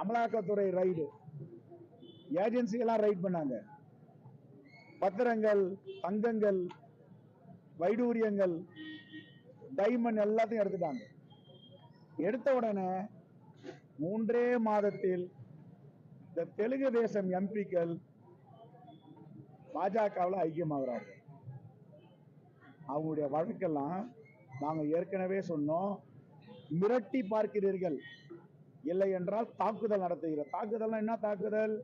அமலாக்கத்துறை ride agency எல்லாம் right பண்ணாங்க. பத்திரங்கள் தங்கங்கள் வைடூரியங்கள் டைமண்ட் எல்லாத்தையும் எடுத்துட்டாங்க. எடுத்த உடனே மூன்றே மாதத்தில் இந்த தெலுங்கு தேசம் எம்பிக்கள் பாஜகவில் ஐக்கியமாகிறார்கள் அவங்களுடைய வழக்கெல்லாம் நாங்கள் ஏற்கனவே சொன்னோம். மிரட்டி பார்க்கிறீர்கள். இல்லை என்றால் தாக்குதல் நடத்துகிற தாக்குதல் என்ன தாக்குதல்?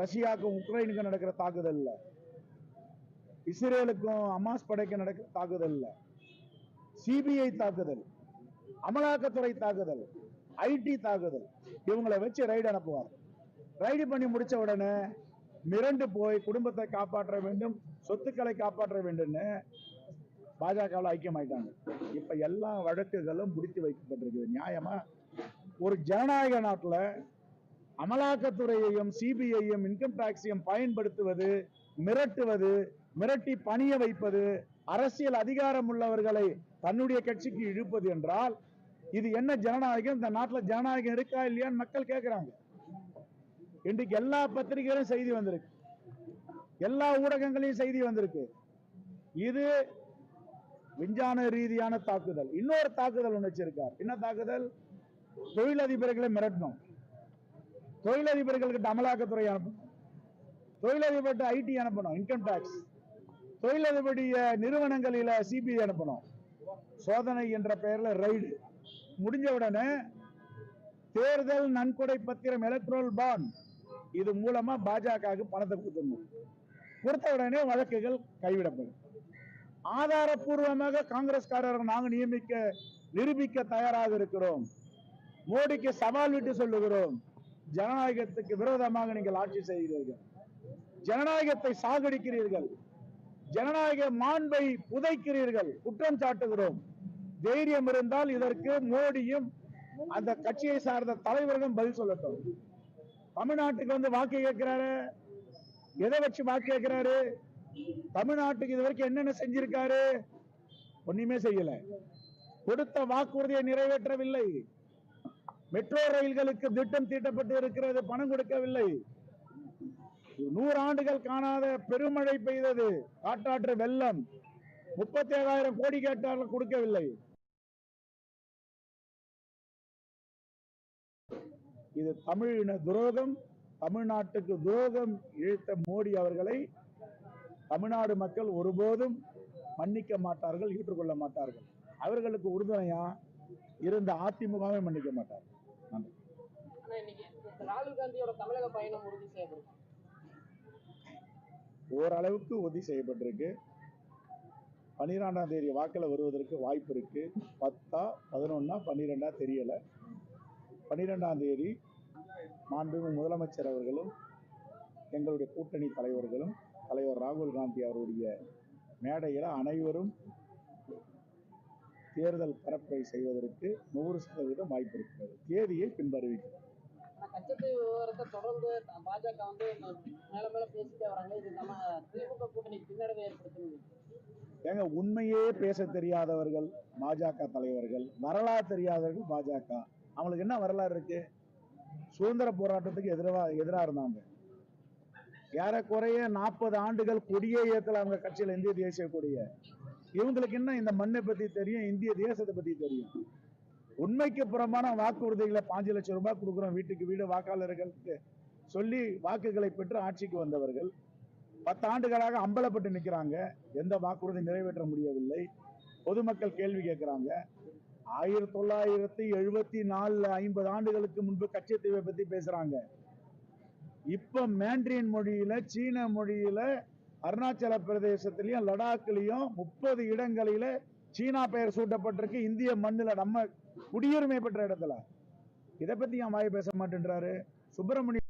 ரஷ்யாவுக்கும் உக்ரைனுக்கும் நடக்கிற தாக்குதல் இல்ல. இஸ்ரேலுக்கும் அமாஸ் படைக்கு நடக்கிற தாக்குதல் இல்ல. சிபிஐ தாக்குதல் அமலாக்கத்துறை தாக்குதல் ஐடி தாக்குதல் இவங்களை வச்சு ரைடு அனுப்புவார். ரைடு பண்ணி முடிச்ச உடனே மிரண்டு போய் குடும்பத்தை காப்பாற்ற வேண்டும் சொத்துக்களை காப்பாற்ற வேண்டும்னு பாஜகவில் ஐக்கியமாயிட்டாங்க. இப்போ எல்லா வழக்குகளும் முடித்து வைக்கப்பட்டிருக்குது. நியாயமா? ஒரு ஜனநாயக நாட்டில் அமலாக்கத்துறையையும் சிபிஐயும் இன்கம் டாக்ஸையும் பயன்படுத்துவது மிரட்டுவது மிரட்டி பணிய வைப்பது அரசியல் அதிகாரம் உள்ளவர்களை தன்னுடைய கட்சிக்கு இழுப்பது என்றால் இது என்ன ஜனநாயகம்? இந்த நாட்டில் ஜனநாயகம் இருக்கா இல்லையான்னு மக்கள் கேட்கிறாங்க இன்றைக்கு எல்லா பத்திரிகைகளும் செய்தி வந்திருக்கு. எல்லா ஊடகங்களையும் செய்தி வந்திருக்கு. இது விஞ்ஞான ரீதியான தாக்குதல். இன்னொரு தாக்குதல் ஒன்று வச்சிருக்கார். என்ன தாக்குதல்? தொழிலதிபர்களை மிரட்டணும். தொழிலதிபர்களுக்கு அமலாக்கத்துறை அனுப்பணும். தொழிலதிபர்கிட்ட ஐடி அனுப்பணும் இன்கம் டாக்ஸ் தொழிலதிபருடைய நிறுவனங்களில் சிபிஐ அனுப்பணும். சோதனை என்ற பெயரில் ரைடு முடிஞ்ச உடனே தேர்தல் நன்கொடை பத்திரம் எலக்ட்ரல் பாண்ட் இது மூலமா பாஜகவுக்கு பணத்தை கொடுத்துடணும். கொடுத்த உடனே வழக்குகள் கைவிடப்படும். ஆதாரப்பூர்வமாக காங்கிரஸ்காரர்கள் நாங்கள் நியமிக்க நிரூபிக்க தயாராக இருக்கிறோம். மோடிக்கு சவால் விட்டு சொல்லுகிறோம். ஜனநாயகத்துக்கு விரோதமாக நீங்கள் ஆட்சி செய்கிறீர்கள். ஜனநாயகத்தை சாகடிக்கிறீர்கள். ஜனநாயக மாண்பை புதைக்கிறீர்கள். குற்றம் சாட்டுகிறோம். தைரியம் இருந்தால் இதற்கு மோடியும் அந்த கட்சியை சார்ந்த தலைவர்களும் பதில் சொல்லட்டும். தமிழ்நாட்டுக்கு வந்து வாக்கு கேட்கிறாரு. எதை வச்சு வாக்கு கேட்கிறாரு? தமிழ்நாட்டுக்கு இது வரைக்கும் என்னென்ன செஞ்சிருக்காரு? ஒண்ணுமே செய்யல. கொடுத்த வாக்குறுதியை நிறைவேற்றவில்லை. மெட்ரோ ரயில்களுக்கு திட்டம் தீட்டப்பட்டு இருக்கிறது பணம் கொடுக்கவில்லை. நூறு ஆண்டுகள் காணாத பெருமழை பெய்தது. காட்டாற்று வெள்ளம். முப்பத்தி ஏழாயிரம் கோடி கேட்டாலும் கொடுக்கவில்லை. இது தமிழின துரோகம். தமிழ்நாட்டுக்கு துரோகம் இழுத்த மோடி அவர்களை தமிழ்நாடு மக்கள் ஒருபோதும் மன்னிக்க மாட்டார்கள் ஏற்றுக்கொள்ள மாட்டார்கள். அவர்களுக்கு உறுதுணையா இருந்த அதிமுகவை மன்னிக்க மாட்டார்கள். நன்றி. ஆனா இன்னைக்கு ராகுல் காந்தியோட தமிழக பயணம் உறுதி செய்யப்படும் ஓரளவுக்கு உறுதி செய்யப்பட்டிருக்கு. பன்னிரெண்டாம் தேதி வாக்கில் வருவதற்கு வாய்ப்பு இருக்கு. பத்தா பதினொன்னா பன்னிரெண்டா தெரியல. பன்னிரெண்டாம் தேதி மாண்புமிகு முதலமைச்சர் அவர்களும் எங்களுடைய கூட்டணி தலைவர்களும் தலைவர் ராகுல் காந்தி அவருடைய மேடையில் அனைவரும் தேர்தல் பரப்புரை செய்வதற்கு நூறு சதவீதம் வாய்ப்பு இருக்கிறது. தேதியை தொடர்ந்து பாஜக வந்து மேல மேல பேசிட்டே வராங்க. இது நம்ம திமுக கூட்டணி பின்னடைவை ஏற்படுத்தும். ஏங்க உண்மையே பேச தெரியாதவர்கள் பாஜக தலைவர்கள் வரலாறு தெரியாதவர்கள் பாஜக. அவங்களுக்கு என்ன வரலாறு இருக்கு? சுதந்திர போராட்டத்துக்கு எதிரா எதிரா இருந்தாங்க. ஏறக்குறைய நாற்பது ஆண்டுகள் கொடியே இயக்கல அவங்க கட்சியில் இந்திய தேசிய கொடிய. இவங்களுக்கு என்ன இந்த மண்ணை பத்தி தெரியும் இந்திய தேசத்தை பத்தி தெரியும்? உண்மைக்கு புறமான வாக்குறுதிகளை பாஞ்சு லட்சம் ரூபாய் கொடுக்குறோம் வீட்டுக்கு வீடு வாக்காளர்களுக்கு சொல்லி வாக்குகளை பெற்று ஆட்சிக்கு வந்தவர்கள். பத்தாண்டுகளாக அம்பலப்பட்டு நிற்கிறாங்க எந்த வாக்குறுதி நிறைவேற்ற முடியவில்லை. பொதுமக்கள் கேள்வி கேட்கிறாங்க. ஆயிரத்தி தொள்ளாயிரத்தி எழுபத்தி நாலில் ஐம்பது ஆண்டுகளுக்கு முன்பு கச்சத்தீவை பத்தி பேசுறாங்க. இப்ப மேண்ட்ரியன் மொழியில சீன மொழியில அருணாச்சல பிரதேசத்திலையும் லடாக்லயும் முப்பது இடங்களில சீனா பெயர் சூட்டப்பட்டிருக்கு. இந்திய மண்ணுல நம்ம குடியுரிமை பெற்ற இடத்துல. இதை பத்தி என் வாய் பேச மாட்டேன்றாரு. சுப்பிரமணிய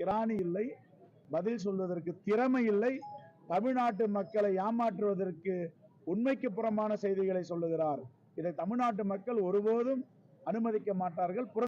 கிராணி இல்லை பதில் சொல்வதற்கு திறமை இல்லை தமிழ்நாட்டு மக்களை ஏமாற்றுவதற்கு உண்மைக்கு புறமான செய்திகளை சொல்லுகிறார். இதை தமிழ்நாட்டு மக்கள் ஒருபோதும் அனுமதிக்க மாட்டார்கள். புற